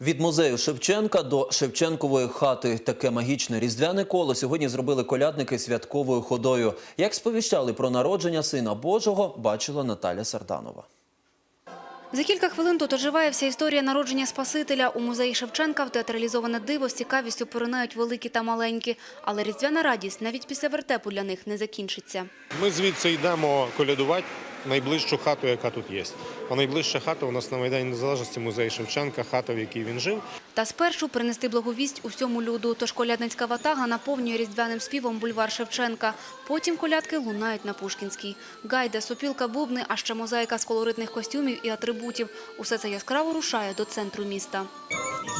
Від музею Шевченка до Шевченкової хати таке магічне різдвяне коло сьогодні зробили колядники святковою ходою. Як сповіщали про народження сина Божого, бачила Наталя Сарданова. За кілька хвилин тут оживає вся історія народження Спасителя. У музеї Шевченка в театралізоване диво з цікавістю поринають великі та маленькі. Але різдвяна радість навіть після вертепу для них не закінчиться. Ми звідси йдемо колядувати найближчу хату, яка тут є. А найближча хата у нас на Майдані Незалежності музей Шевченка, хата, в якій він жив. Та спершу принести благовість усьому люду. Тож колядницька ватага наповнює різдвяним співом бульвар Шевченка. Потім колядки лунають на Пушкінській. Гайда, сопілка, бубни, а ще мозаїка з колоритних костюмів і атрибутів. Усе це яскраво рушає до центру міста.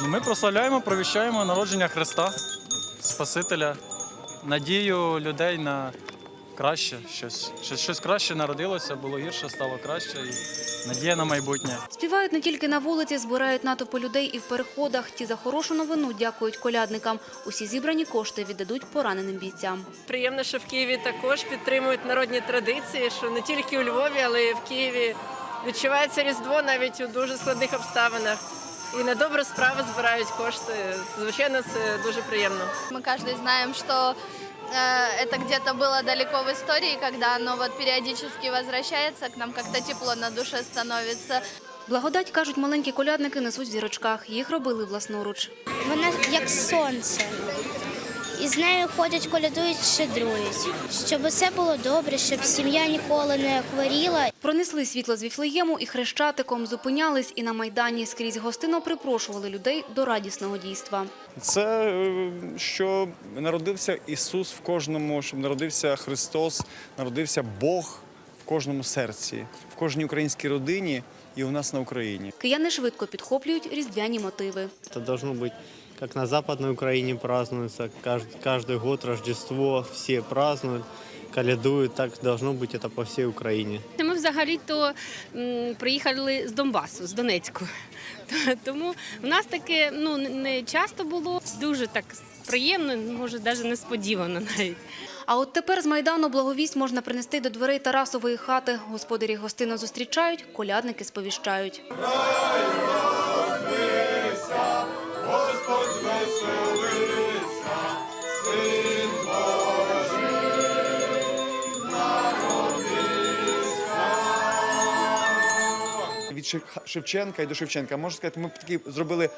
Ми прославляємо, провіщаємо народження Христа, Спасителя, надію людей на краще щось. Щось, щось краще народилося, було гірше, стало краще і надія на майбутнє. Співають не тільки на вулиці, збирають натовпи людей і в переходах. Ті за хорошу новину дякують колядникам. Усі зібрані кошти віддадуть пораненим бійцям. Приємно, що в Києві також підтримують народні традиції, що не тільки у Львові, але й в Києві відчувається Різдво навіть у дуже складних обставинах. І на добру справу збирають кошти. Звичайно, це дуже приємно. Мы каждый знаем, что э, это где-то было далеко в истории, когда оно вот периодически возвращается к нам, как-то тепло на душе становится. Благодать, кажуть, маленькі колядники несуть в зірочках. Їх робили власноруч. Вона як сонце. І з нею ходять, колядують, щедрують, щоб усе було добре, щоб сім'я ніколи не хворіла. Пронесли світло з Віфлеєму і хрещатиком, зупинялись і на Майдані скрізь гостинно припрошували людей до радісного дійства. Це е, що народився Ісус в кожному, щоб народився Христос, народився Бог в кожному серці, в кожній українській родині і у нас на Україні. Кияни швидко підхоплюють різдвяні мотиви. Это должно быть, как на Западной Украине празднуется, каждый, каждый год Рождество, все празднуют, колядуют, так должно быть это по всей Украине. Ми взагалі-то м, приїхали з Донбасу, з Донецьку. Т- Тому в нас таке ну, не часто було, дуже так приємно, може, навіть несподівано навіть. А от тепер з Майдану благовість можна принести до дверей Тарасової хати. Господарі гостину зустрічають, колядники сповіщають. Від Шев- Шевченка і до Шевченка можна сказати, ми такі зробили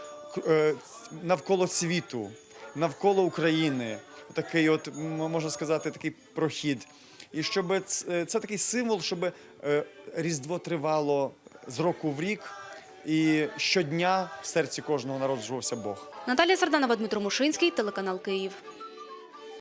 е, навколо світу, навколо України. Такий, от можна сказати, такий прохід. І щоб це, це такий символ, щоб е, Різдво тривало з року в рік, і щодня в серці кожного народжувався Бог. Наталія Сарданова, Дмитро Мушинський, телеканал Київ.